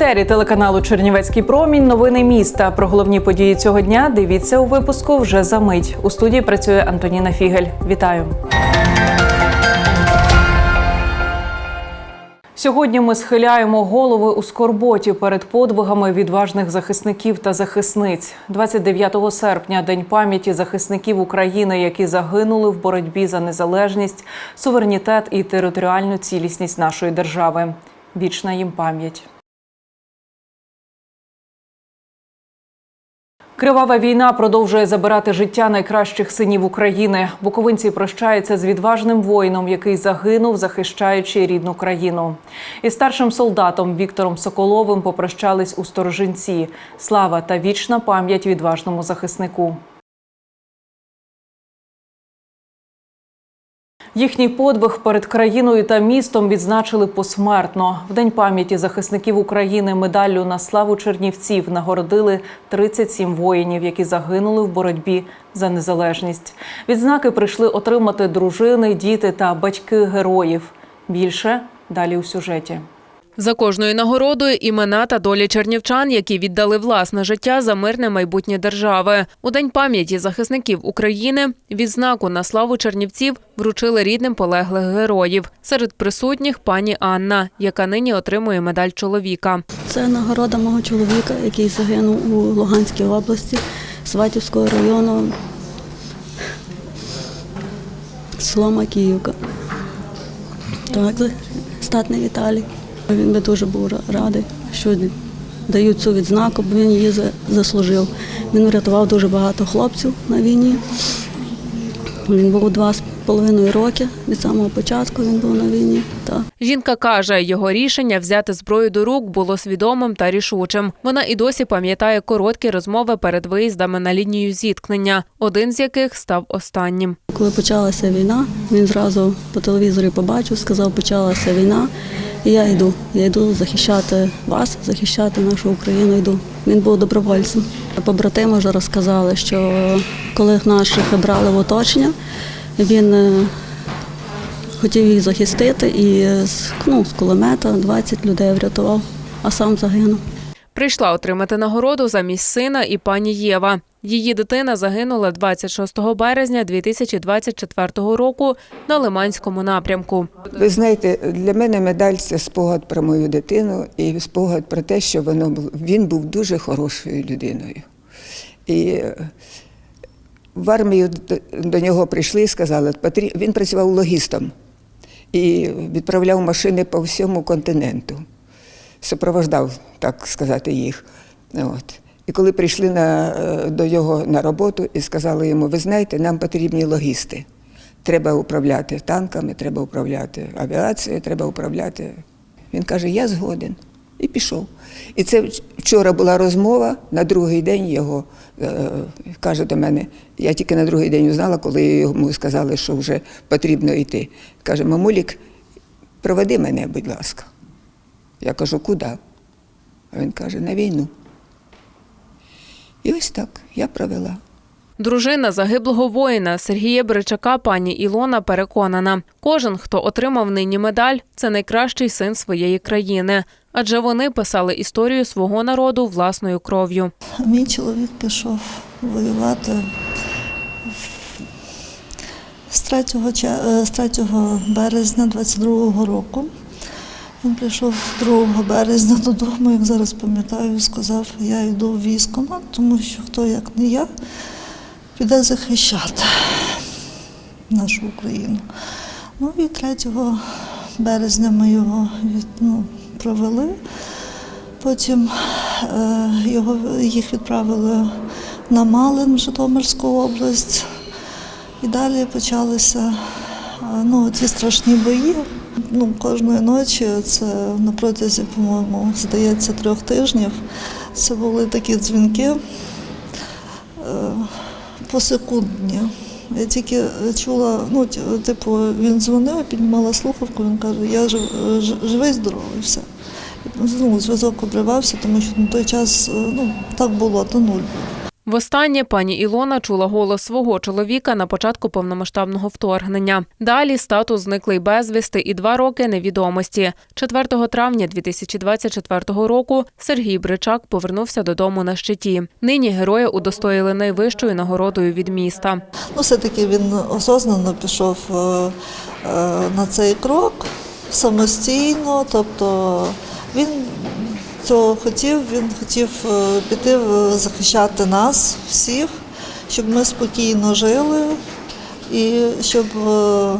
етері телеканалу Чернівецький промінь. Новини міста. Про головні події цього дня дивіться у випуску вже за мить. У студії працює Антоніна Фігель. Вітаю. Сьогодні ми схиляємо голови у скорботі перед подвигами відважних захисників та захисниць. 29 серпня день пам'яті захисників України, які загинули в боротьбі за незалежність, суверенітет і територіальну цілісність нашої держави. Вічна їм пам'ять. Кривава війна продовжує забирати життя найкращих синів України. Буковинці прощаються з відважним воїном, який загинув, захищаючи рідну країну. І старшим солдатом Віктором Соколовим попрощались у Сторожинці. Слава та вічна пам'ять відважному захиснику. Їхній подвиг перед країною та містом відзначили посмертно. В день пам'яті захисників України медаллю на славу Чернівців нагородили 37 воїнів, які загинули в боротьбі за незалежність. Відзнаки прийшли отримати дружини, діти та батьки героїв. Більше далі у сюжеті. За кожною нагородою імена та долі чернівчан, які віддали власне життя за мирне майбутнє держави. У день пам'яті захисників України відзнаку на славу чернівців вручили рідним полеглих героїв. Серед присутніх пані Анна, яка нині отримує медаль чоловіка. Це нагорода мого чоловіка, який загинув у Луганській області, Сватівського району, село Макіївка. Так, статний Віталій. Він би дуже був радий, що дають цю відзнаку, бо він її заслужив. Він врятував дуже багато хлопців на війні. Він був два з половиною роки. Від самого початку він був на війні. Так. Жінка каже, його рішення взяти зброю до рук було свідомим та рішучим. Вона і досі пам'ятає короткі розмови перед виїздами на лінію зіткнення, один з яких став останнім. Коли почалася війна, він зразу по телевізорі побачив, сказав, почалася війна, і я йду. Я йду захищати вас, захищати нашу Україну. Йду. Він був добровольцем. Побратими вже розказали, що коли наших брали в оточення, він е, хотів їх захистити і ну, з кулемета 20 людей врятував, а сам загинув. Прийшла отримати нагороду замість сина і пані Єва. Її дитина загинула 26 березня 2024 року на Лиманському напрямку. Ви знаєте, для мене медаль це спогад про мою дитину і спогад про те, що воно. Він був дуже хорошою людиною. І е, в армію до- нього прийшли і сказали, він працював логістом і відправляв машини по всьому континенту, супровождав, так сказати, їх. От. І коли прийшли на, е, до його на роботу і сказали йому, ви знаєте, нам потрібні логісти. Треба управляти танками, треба управляти авіацією, треба управляти. Він каже, я згоден. І пішов. І це вчора була розмова, на другий день його е, каже до мене, я тільки на другий день узнала, коли йому сказали, що вже потрібно йти. Каже, мамулік, проведи мене, будь ласка. Я кажу, куди? А він каже, на війну. І ось так я провела. Дружина загиблого воїна Сергія Бричака пані Ілона переконана, кожен, хто отримав нині медаль, це найкращий син своєї країни, адже вони писали історію свого народу власною кров'ю. Мій чоловік пішов воювати з 3, е, з 3 березня 22-го року. Він прийшов 2 березня додому, як зараз пам'ятаю, сказав, я йду в військкомат, тому що хто як не я піде захищати нашу Україну. Ну і 3 березня ми його від- ну, провели. Потім е, його, їх відправили на Малин, Житомирську область. І далі почалися е, ну, ці страшні бої. Ну, кожної ночі, це на протязі, по-моєму, здається, трьох тижнів. Це були такі дзвінки е, посекундні. Я тільки чула, ну, типу, він дзвонив, піднімала слухавку, він каже, я живий, здоровий, все. Ну, зв'язок обривався, тому що на той час е, ну, так було, то нуль. Востаннє пані Ілона чула голос свого чоловіка на початку повномасштабного вторгнення. Далі статус зниклий безвісти і два роки невідомості. 4 травня 2024 року Сергій Бричак повернувся додому на щиті. Нині героя удостоїли найвищою нагородою від міста. Ну, все-таки він осознано пішов е, е, на цей крок самостійно, тобто він цього хотів, він хотів е, піти е, захищати нас всіх, щоб ми спокійно жили і щоб е,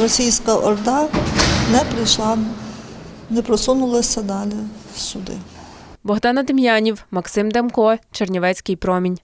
російська орда не прийшла, не просунулася далі сюди. Богдана Дем'янів, Максим Демко, Чернівецький промінь.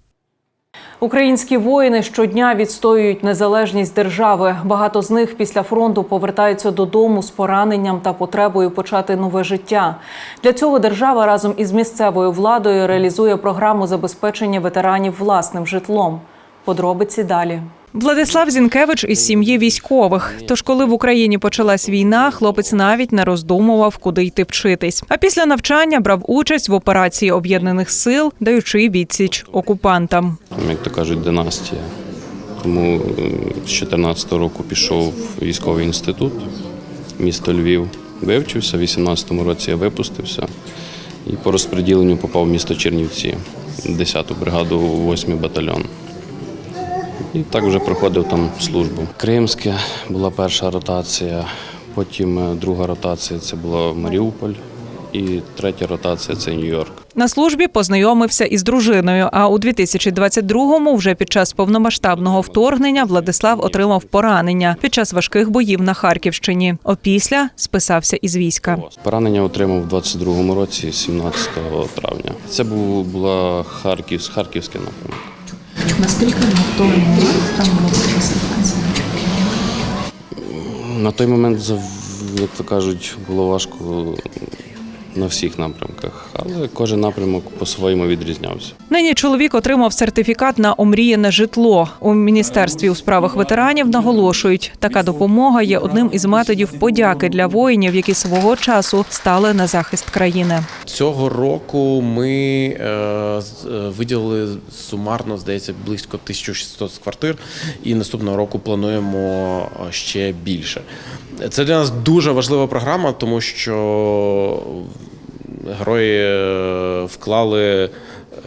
Українські воїни щодня відстоюють незалежність держави. Багато з них після фронту повертаються додому з пораненням та потребою почати нове життя. Для цього держава разом із місцевою владою реалізує програму забезпечення ветеранів власним житлом. Подробиці далі. Владислав Зінкевич із сім'ї військових. Тож, коли в Україні почалась війна, хлопець навіть не роздумував, куди йти вчитись. А після навчання брав участь в операції об'єднаних сил, даючи відсіч окупантам. там, як то кажуть, династія. Тому е, з 14 року пішов в військовий інститут, місто Львів, вивчився, в 18-му році я випустився і по розподіленню попав в місто Чернівці, 10-ту бригаду, 8-й батальйон. І так вже проходив там службу. Кримське була перша ротація, потім е, друга ротація це була Маріуполь, і третя ротація це Нью-Йорк. На службі познайомився із дружиною. А у 2022-му, вже під час повномасштабного вторгнення, Владислав отримав поранення під час важких боїв на Харківщині. Опісля списався із війська. Поранення отримав у 22-му році, 17 травня. Це був була Харків, Харківський напрямок. Наскільки готові там було почасти? На той момент, як то кажуть, було важко на всіх напрямках, але кожен напрямок по-своєму відрізнявся. Нині чоловік отримав сертифікат на омріяне житло. У міністерстві у справах ветеранів наголошують, така допомога є одним із методів подяки для воїнів, які свого часу стали на захист країни. Цього року ми е, е, виділили сумарно, здається, близько 1600 квартир, і наступного року плануємо е, ще більше. Це для нас дуже важлива програма, тому що герої е, вклали.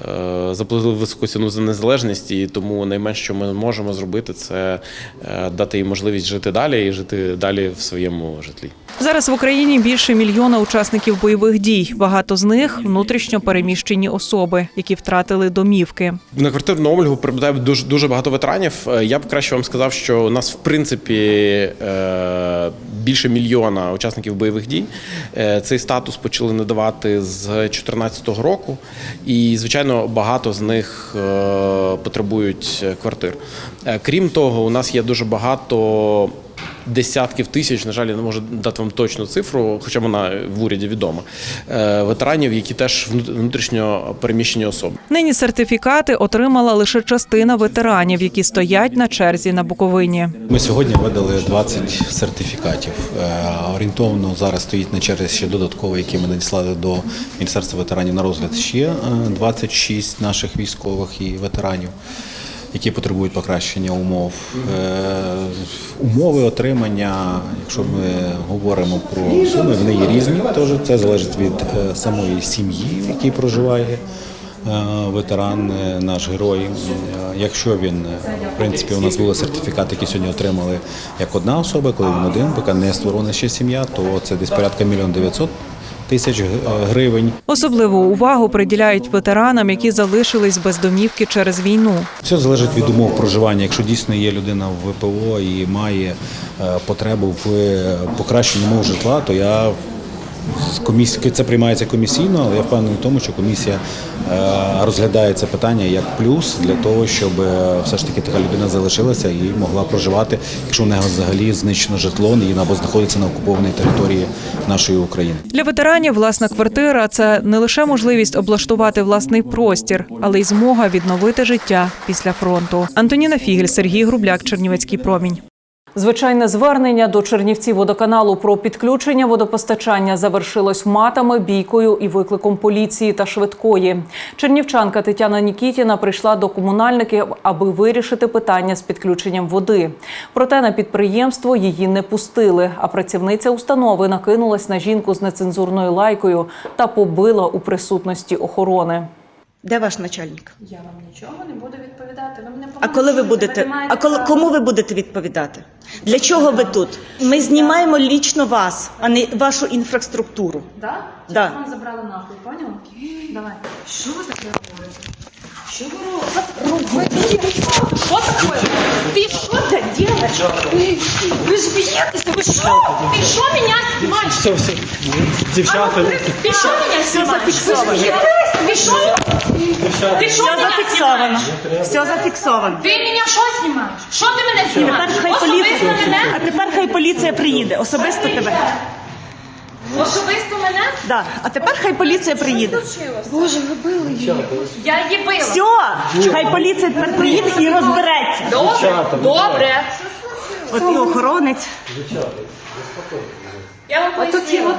Е, Заплатили високу ціну за незалежність, і тому найменше, що ми можемо зробити, це е, дати їм можливість жити далі і жити далі в своєму житлі. Зараз в Україні більше мільйона учасників бойових дій. Багато з них внутрішньо переміщені особи, які втратили домівки. На квартирну облігу прибуває дуже дуже багато ветеранів. Е, Я б краще вам сказав, що у нас в принципі більше мільйона учасників бойових дій. Цей статус почали надавати з 2014 року, і звичайно багато з них е, потребують е, квартир. Е, Крім того, у нас є дуже багато. Десятків тисяч, на жаль, я не можу дати вам точну цифру, хоча вона в уряді відома. е, Ветеранів, які теж внут- внутрішньо переміщені особи. Нині сертифікати отримала лише частина ветеранів, які стоять на черзі на Буковині. Ми сьогодні видали 20 сертифікатів. Е, Орієнтовно зараз стоїть на черзі ще додатково, які ми надіслали до Міністерства ветеранів на розгляд ще е, 26 наших військових і ветеранів, які потребують покращення умов. Е, Умови отримання, якщо ми говоримо про суми, вони є різні. Тож це залежить від е, самої сім'ї, в якій проживає е, ветеран, наш герой. Якщо він, в принципі, у нас були сертифікати, які сьогодні отримали як одна особа, коли він один, поки не створена ще сім'я, то це десь порядка мільйон дев'ятсот тисяч е, гривень. Особливу увагу приділяють ветеранам, які залишились без домівки через війну. Все залежить від умов проживання. Якщо дійсно є людина в ВПО і має е, потребу в е, покращенні умов житла, то я це приймається комісійно, але я впевнений в тому, що комісія е, розглядає це питання як плюс для того, щоб е, все ж таки така людина залишилася і могла проживати, якщо в неї взагалі знищено житло або знаходиться на окупованій території нашої України. Для ветеранів власна квартира це не лише можливість облаштувати власний простір, але й змога відновити життя після фронту. Антоніна Фігель, Сергій Грубляк, Чернівецький промінь. Звичайне звернення до Чернівців водоканалу про підключення водопостачання завершилось матами, бійкою і викликом поліції та швидкої. Чернівчанка Тетяна Нікітіна прийшла до комунальників, аби вирішити питання з підключенням води. Проте на підприємство її не пустили. А працівниця установи накинулась на жінку з нецензурною лайкою та побила у присутності охорони. Де ваш начальник? Я вам нічого не буду відповідати. Ви мене А коли ви будете? А коли кому ви будете відповідати? Для чого ви тут? Ми знімаємо лічно вас, а не вашу інфраструктуру. Да? Да. Вам забрали нахуй, поняла? Давай. Що ви таке робите? Робите? Що таке? Ти що це делаешь? Ви ж б'єтеся, ви що? Ти що мене знімаєш? Все, все. Дівчата. Ти що мене знімаєш? зафіксовано. Ти що? Ти що зафіксовано. Все зафіксовано. Ти мене що знімаєш? Що ти мене знімаєш? А тепер хай поліція приїде. Особисто тебе. Особисто мене? Да. А тепер хай поліція приїде. Боже, ви били її. Я її била. Все, хай поліція тепер приїде і розбереться. Добре, добре. От і охоронець. Я вам пояснила.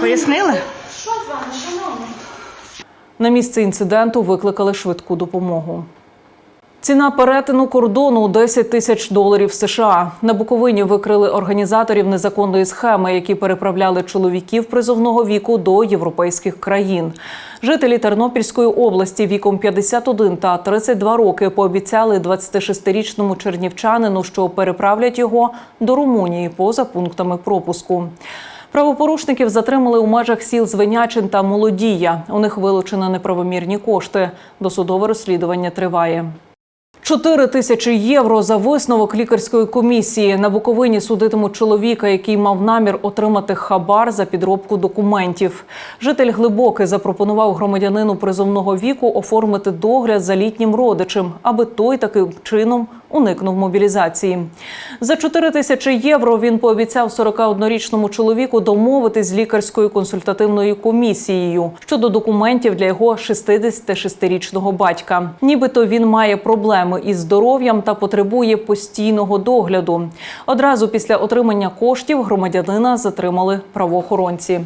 Пояснили? Що з вами, шановні? На місце інциденту викликали швидку допомогу. Ціна перетину кордону 10 тисяч доларів США. На Буковині викрили організаторів незаконної схеми, які переправляли чоловіків призовного віку до європейських країн. Жителі Тернопільської області віком 51 та 32 роки пообіцяли 26-річному чернівчанину, що переправлять його до Румунії поза пунктами пропуску. Правопорушників затримали у межах сіл Звенячин та Молодія. У них вилучено неправомірні кошти. Досудове розслідування триває. 4 тисячі євро за висновок лікарської комісії. На Буковині судитимуть чоловіка, який мав намір отримати хабар за підробку документів. Житель Глибокий запропонував громадянину призовного віку оформити догляд за літнім родичем, аби той таким чином уникнув мобілізації. За 4 тисячі євро він пообіцяв 41-річному чоловіку домовитись з лікарською консультативною комісією щодо документів для його 66-річного батька. Нібито він має проблеми із здоров'ям та потребує постійного догляду. Одразу після отримання коштів громадянина затримали правоохоронці.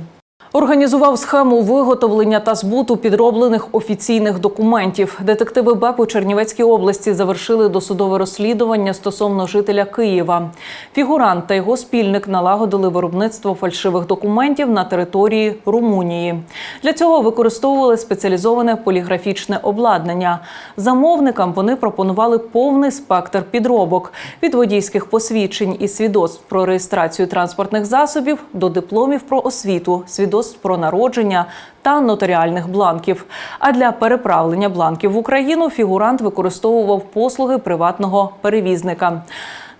Організував схему виготовлення та збуту підроблених офіційних документів. Детективи БЕП у Чернівецькій області завершили досудове розслідування стосовно жителя Києва. Фігурант та його спільник налагодили виробництво фальшивих документів на території Румунії. Для цього використовували спеціалізоване поліграфічне обладнання. Замовникам вони пропонували повний спектр підробок від водійських посвідчень і свідоцтв про реєстрацію транспортних засобів до дипломів про освіту, свідоцтв про народження та нотаріальних бланків. А для переправлення бланків в Україну фігурант використовував послуги приватного перевізника.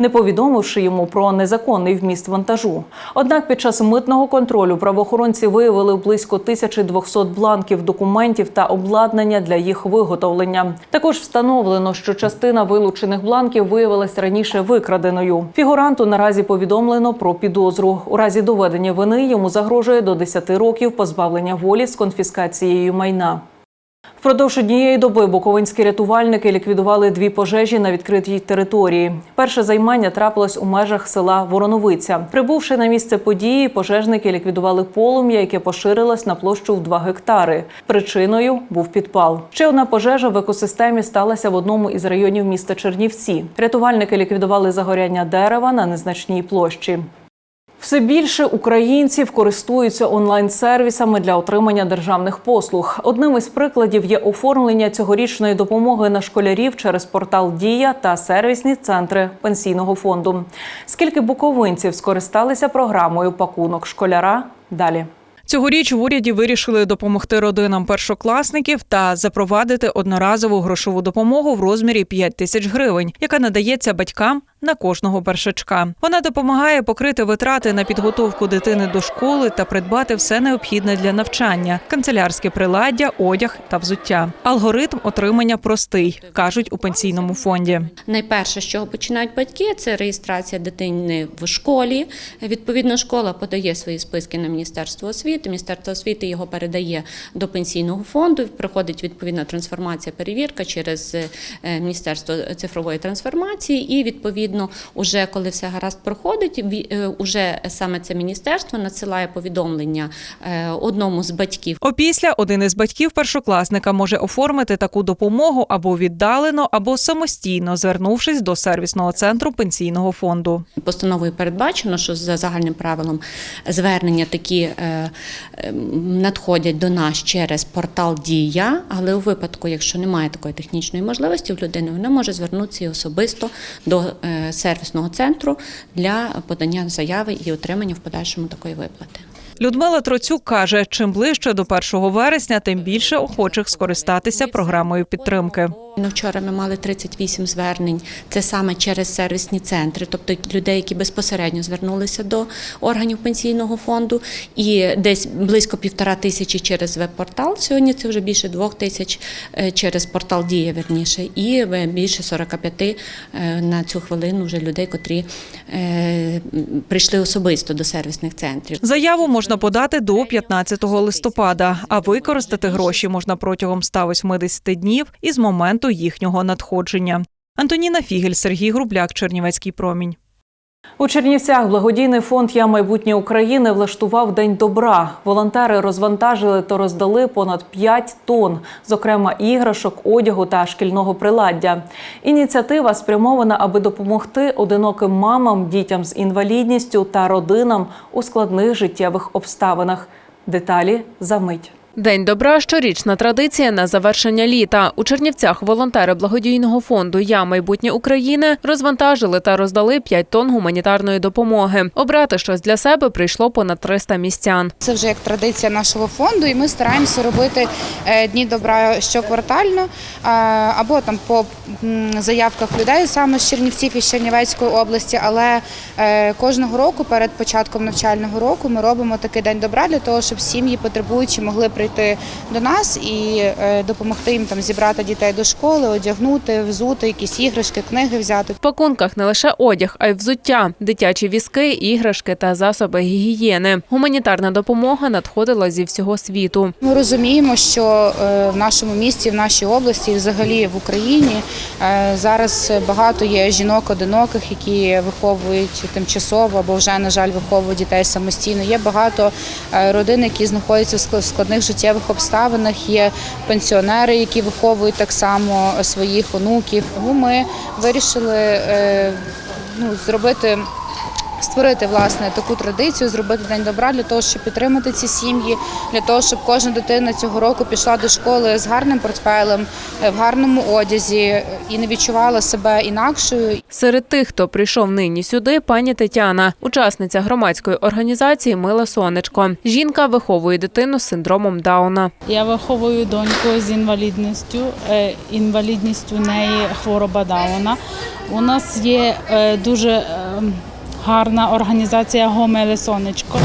Не повідомивши йому про незаконний вміст вантажу. Однак під час митного контролю правоохоронці виявили близько 1200 бланків документів та обладнання для їх виготовлення. Також встановлено, що частина вилучених бланків виявилась раніше викраденою. Фігуранту наразі повідомлено про підозру. У разі доведення вини йому загрожує до 10 років позбавлення волі з конфіскацією майна. Впродовж однієї доби буковинські рятувальники ліквідували дві пожежі на відкритій території. Перше займання трапилось у межах села Вороновиця. Прибувши на місце події, пожежники ліквідували полум'я, яке поширилось на площу в 2 гектари. Причиною був підпал. Ще одна пожежа в екосистемі сталася в одному із районів міста Чернівці. Рятувальники ліквідували загоряння дерева на незначній площі. Все більше українців користуються онлайн-сервісами для отримання державних послуг. Одним із прикладів є оформлення цьогорічної допомоги на школярів через портал Дія та сервісні центри пенсійного фонду. Скільки буковинців скористалися програмою пакунок школяра? Далі. Цьогоріч в уряді вирішили допомогти родинам першокласників та запровадити одноразову грошову допомогу в розмірі 5 тисяч гривень, яка надається батькам на кожного першачка. Вона допомагає покрити витрати на підготовку дитини до школи та придбати все необхідне для навчання: канцелярське приладдя, одяг та взуття. Алгоритм отримання простий, кажуть у пенсійному фонді. Найперше, з чого починають батьки, це реєстрація дитини в школі. Відповідно, школа подає свої списки на Міністерство освіти. Міністерство освіти його передає до пенсійного фонду. Проходить відповідна трансформація, перевірка через е, Міністерство цифрової трансформації, і відповідно відповідно, уже коли все гаразд проходить, е, уже саме це міністерство надсилає повідомлення е, одному з батьків. Опісля один із батьків першокласника може оформити таку допомогу або віддалено, або самостійно, звернувшись до сервісного центру пенсійного фонду. Постановою передбачено, що за загальним правилом звернення такі е, надходять до нас через портал Дія, але у випадку, якщо немає такої технічної можливості в людини, вона може звернутися і особисто до сервісного центру для подання заяви і отримання в подальшому такої виплати. Людмила Троцюк каже, чим ближче до 1 вересня, тим більше охочих скористатися програмою підтримки. Ну, Вчора ми мали 38 звернень. Це саме через сервісні центри, тобто людей, які безпосередньо звернулися до органів пенсійного фонду, і десь близько півтора тисячі через веб-портал. Сьогодні це вже більше двох тисяч е, через портал Дія, верніше, і е, більше 45 е, на цю хвилину вже людей, котрі прийшли особисто до сервісних центрів. Заяву можна подати до 15 листопада, а використати гроші можна протягом 180 днів із моменту їхнього надходження. Антоніна Фігель, Сергій Грубляк, Чернівецький промінь. У Чернівцях благодійний фонд Я майбутнє України влаштував День добра. Волонтери розвантажили та роздали понад 5 тонн, зокрема іграшок, одягу та шкільного приладдя. Ініціатива спрямована, аби допомогти одиноким мамам, дітям з інвалідністю та родинам у складних життєвих обставинах. Деталі за мить. День добра щорічна традиція на завершення літа. У Чернівцях волонтери благодійного фонду Я майбутнє України розвантажили та роздали 5 тонн гуманітарної допомоги. Обрати щось для себе прийшло понад 300 містян. Це вже як традиція нашого фонду, і ми стараємося робити е, дні добра щоквартально або там по заявках людей саме з Чернівців і з Чернівецької області. Але е, кожного року перед початком навчального року ми робимо такий день добра для того, щоб сім'ї потребуючі могли прийти до нас і е, допомогти їм там зібрати дітей до школи, одягнути, взути якісь іграшки, книги взяти. В пакунках не лише одяг, а й взуття, дитячі візки, іграшки та засоби гігієни. Гуманітарна допомога надходила зі всього світу. Ми розуміємо, що е, в нашому місті, в нашій області, і взагалі в Україні е, зараз багато є жінок одиноких, які виховують тимчасово або вже на жаль виховують дітей самостійно. Є багато родин, які знаходяться в ск- складних життєвих обставинах. Є пенсіонери, які виховують так само своїх онуків. Тому ми вирішили е, ну, зробити. Створити власне таку традицію, зробити день добра для того, щоб підтримати ці сім'ї, для того, щоб кожна дитина цього року пішла до школи з гарним портфелем, е, в гарному одязі і не відчувала себе інакшою. Серед тих, хто прийшов нині сюди, пані Тетяна, учасниця громадської організації Миле сонечко. Жінка виховує дитину з синдромом Дауна. Я виховую доньку з інвалідністю. Е, Інвалідністю у неї хвороба Дауна. У нас є е, дуже е, гарна організація Гомеле Сонечко,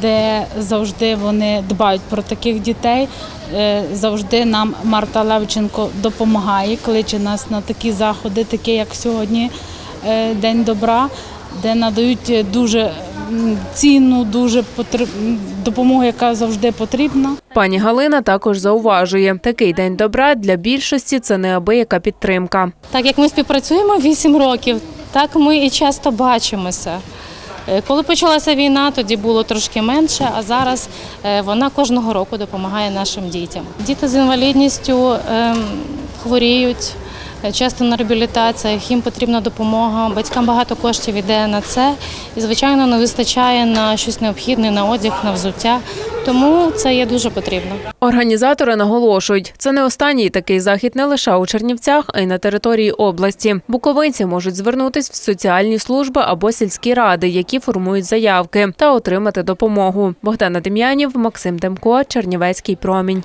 де завжди вони дбають про таких дітей. Е, Завжди нам Марта Левченко допомагає, кличе нас на такі заходи, такі як сьогодні е, День добра, де надають дуже цінну, дуже потріб... допомогу, яка завжди потрібна. Пані Галина також зауважує, такий день добра для більшості це неабияка підтримка. Так як ми співпрацюємо 8 років, так ми і часто бачимося. Е, Коли почалася війна, тоді було трошки менше, а зараз е, вона кожного року допомагає нашим дітям. Діти з інвалідністю ем, хворіють. Е, Часто на реабілітаціях їм потрібна допомога. Батькам багато коштів іде на це, і звичайно не вистачає на щось необхідне, на одяг, на взуття. Тому це є дуже потрібно. Організатори наголошують, це не останній такий захід не лише у Чернівцях, а й на території області. Буковинці можуть звернутись в соціальні служби або сільські ради, які формують заявки, та отримати допомогу. Богдана Дем'янів, Максим Демко, Чернівецький промінь.